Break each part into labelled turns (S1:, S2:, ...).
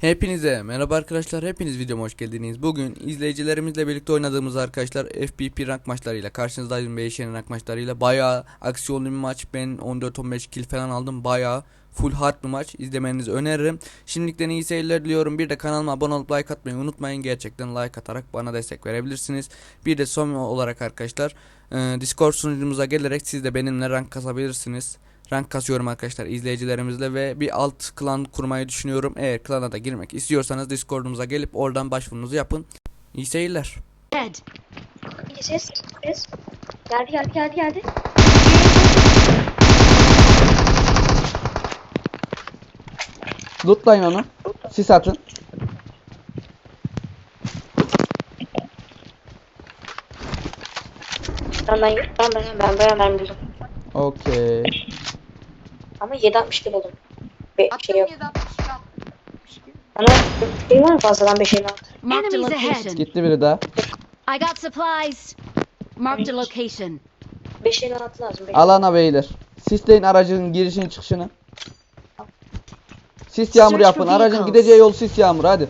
S1: Hepinize merhaba arkadaşlar hepiniz videoma hoş geldiniz. Bugün izleyicilerimizle birlikte oynadığımız arkadaşlar FPP rank maçlarıyla karşınızdayım Beyşehir'in rank maçlarıyla bayağı aksiyonlu bir maç. Ben 14-15 kill falan aldım. Bayağı full hard bir maç. İzlemenizi öneririm. Şimdilikten iyi seyirler diliyorum. Bir de kanalıma abone olup like atmayı unutmayın. Gerçekten like atarak bana destek verebilirsiniz. Bir de son olarak arkadaşlar Discord sunucumuza gelerek siz de benimle rank kasabilirsiniz rank kasıyorum arkadaşlar izleyicilerimizle ve bir alt klan kurmayı düşünüyorum. Eğer klana da girmek istiyorsanız Discord'umuza gelip oradan başvurunuzu yapın. İyi seyirler.
S2: İyi ses, ses. Geldi, geldi, geldi, geldi.
S1: Lootlayın onu. Sis atın.
S2: Ben ben ben ben ben mermi buldum.
S1: Okey.
S2: Ama 760 kill buldum. Be
S3: Attım
S2: şey yok.
S3: 762
S2: Bana şey var mı fazladan 5 56?
S4: Marked a
S5: Enemies
S4: location.
S1: Gitti biri daha.
S4: I got supplies. Marked a location.
S2: 5 56 lazım. beş-
S1: Alana beyler. Sisleyin aracın girişini çıkışını. Sis yağmur
S4: Search
S1: yapın. Aracın
S4: vehicles.
S1: gideceği yol sis yağmur hadi.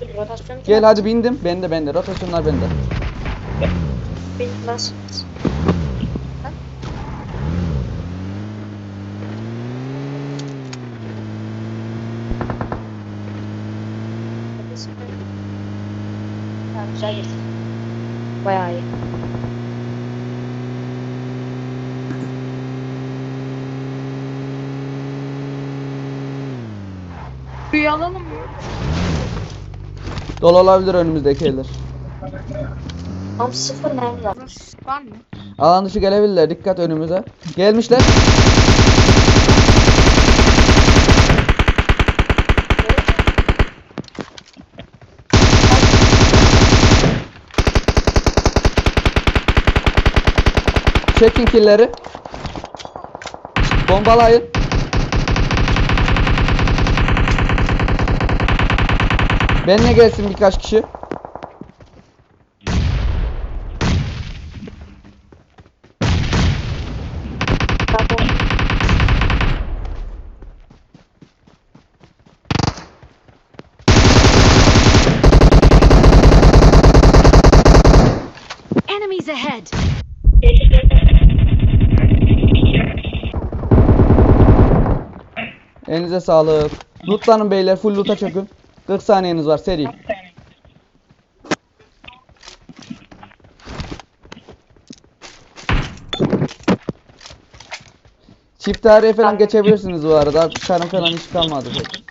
S2: Dur, rotasyon
S1: Gel hadi bindim. Bende bende. Rotasyonlar bende.
S2: Benim nasıl? Tamam, güzel geçti. Bayağı iyi.
S3: Suyu alalım mı?
S1: Dolu olabilir önümüzdeki evler.
S2: Tam sıfır mermi var
S3: mı?
S1: Alan dışı gelebilirler. Dikkat önümüze. Gelmişler. Çekin killeri. Bombalayın. Benimle gelsin birkaç kişi.
S4: Enemies ahead.
S1: Elinize sağlık. Lootlanın beyler full loot'a çökün. 40 saniyeniz var seri. Çift tarihe falan geçebilirsiniz bu arada. Artık karın falan hiç kalmadı. pek.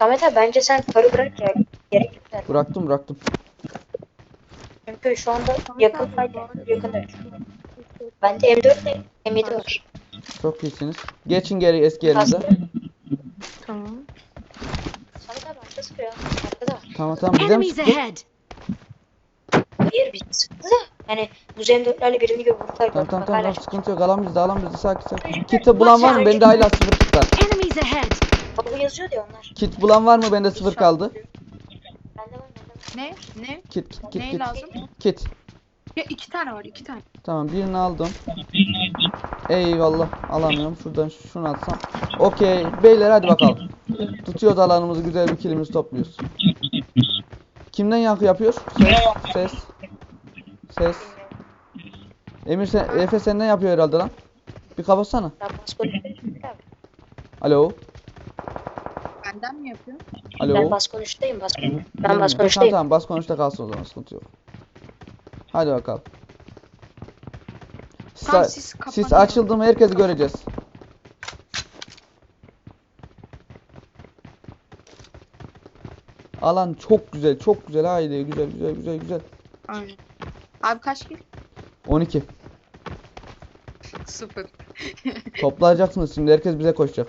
S2: Samet abi bence sen karı bırak ya. Gerek yok. yani.
S1: Bıraktım bıraktım.
S2: Çünkü şu anda yakın yakında. Bende M4 ile M7 var.
S1: Çok iyisiniz. Geçin geri eski yerinize.
S3: Tamam.
S2: Abi arkada sıkıyor. Arkada.
S1: Tamam tamam bize mi
S4: Enemies
S1: sıktı?
S4: ahead.
S2: Hayır biz sıktı da. Yani bu M4'lerle birini gibi vurdular.
S1: Tamam tamam tamam sıkıntı yok. Alan bizde alan bizde sakin sakin. Kit bulan var mı? Bende hala sıfır kit var.
S4: Enemies ahead.
S2: Bak bu yazıyor diyor onlar.
S1: Kit bulan var mı? Bende sıfır kaldı.
S3: Ne? Ne?
S1: Kit kit kit
S3: Ne
S1: kit.
S3: lazım?
S1: Kit.
S3: Ya iki tane var iki tane.
S1: Tamam birini aldım. Eyvallah alamıyorum. Şuradan şunu atsam. Okey. Beyler hadi bakalım. Tutuyoruz alanımızı güzel bir kilimizi topluyoruz. Kimden yankı yapıyor? Ses. Ses. Ses. Emir sen, Efe senden yapıyor herhalde lan. Bir kapatsana. Alo.
S3: Benden mi yapıyor?
S1: Alo.
S2: Ben bas konuştayım bas. Ben
S1: Tamam,
S2: bas
S1: Tamam
S2: konuştayım.
S1: tamam bas konuşta kalsın o zaman sıkıntı yok. Hadi bakalım. Sis,
S3: Tamam, sis kapanıyor.
S1: sis açıldı mı herkesi göreceğiz. Alan çok güzel, çok güzel. Haydi güzel, güzel, güzel, güzel.
S3: Aynen. Abi kaç kill?
S1: 12.
S3: Sıfır.
S1: Toplayacaksınız şimdi. Herkes bize koşacak.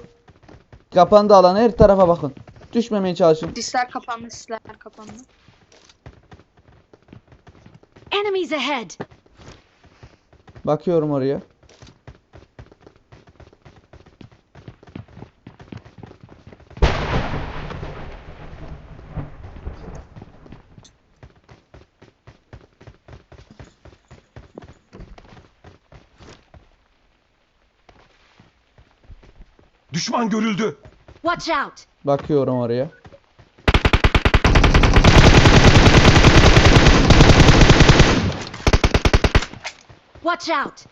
S1: Kapandı alan. Her tarafa bakın düşmemeye çalışın.
S3: Sisler kapandı, sisler kapandı.
S4: Enemies ahead.
S1: Bakıyorum oraya.
S5: Düşman görüldü.
S4: Watch out.
S1: Bakıyorum oraya.
S4: Watch out!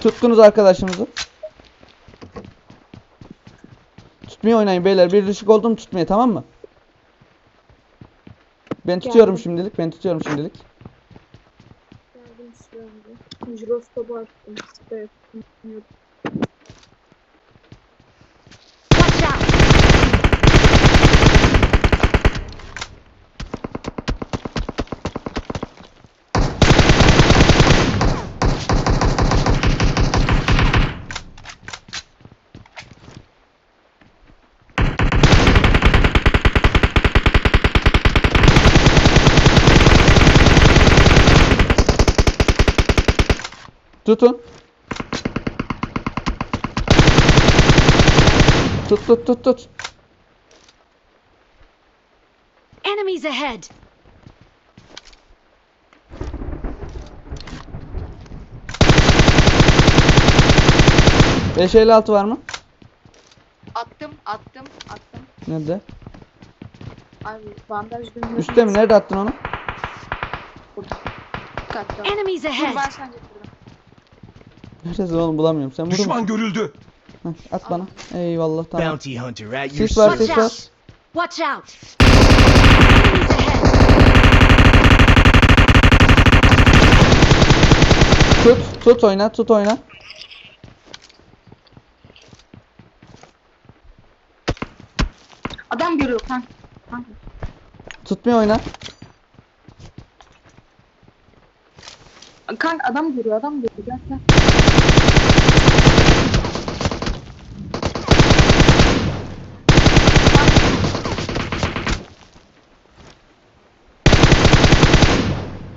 S1: Tuttunuz arkadaşımızı. Tutmaya oynayın beyler. Bir düşük oldum tutmaya tamam mı? Ben tutuyorum şimdilik. Ben tutuyorum şimdilik.
S6: Geldim şu anda. Jiroskopu açtım. Evet.
S4: Watch out!
S1: Tutun. Tut tut tut tut.
S4: Enemies ahead!
S1: Beş elli altı var mı?
S3: Attım attım attım.
S1: Nerede?
S3: Abi bandaj bilmiyorum.
S1: Üstte mi? Nerede attın onu?
S4: Enemies
S3: Dur
S4: ahead!
S3: ben sence
S1: Neredesin oğlum bulamıyorum. Sen
S5: Düşman
S1: musun?
S5: görüldü.
S1: Heh, at bana. Eyvallah tamam.
S7: Bounty hunter at your
S1: Sis var
S7: service.
S1: sis var.
S4: Watch out! Enemies ahead!
S1: Tut tut oyna tut oyna.
S3: Adam görüyor. Kanka.
S1: Tutmaya oyna.
S3: Kanka adam görüyor adam görüyor. Gel gel.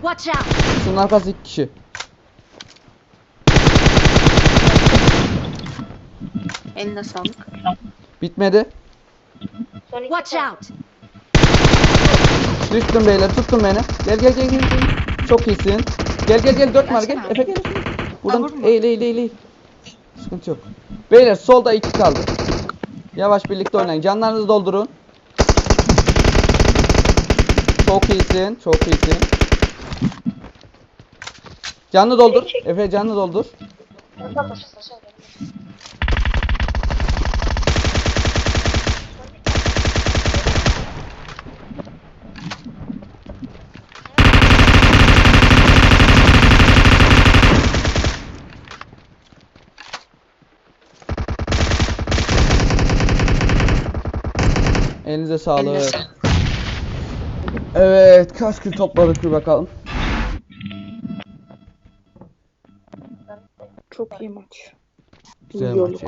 S4: Watch out!
S1: Şunun arkası iki kişi.
S3: Eline sağlık.
S1: Bitmedi.
S4: Watch out!
S1: Düştüm beyler tutun beni. Gel gel gel gel. gel. Çok iyisin. Gel gel gel dört numara gel. Efe gel. Buradan eğil eğil eğil eğil. Sıkıntı yok. Beyler solda iki kaldı. Yavaş birlikte oynayın. Canlarınızı doldurun. Çok iyisin. Çok iyisin. Canlı doldur. Efe canlı doldur. Elinize sağlık. Evet, kaç kill topladık bir bakalım.
S6: Çok iyi maç.
S1: Güzel maç.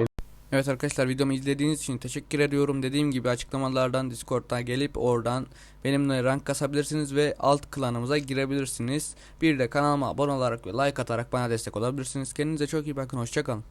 S1: Evet arkadaşlar videomu izlediğiniz için teşekkür ediyorum. Dediğim gibi açıklamalardan Discord'dan gelip oradan benimle rank kasabilirsiniz ve alt klanımıza girebilirsiniz. Bir de kanalıma abone olarak ve like atarak bana destek olabilirsiniz. Kendinize çok iyi bakın. Hoşçakalın.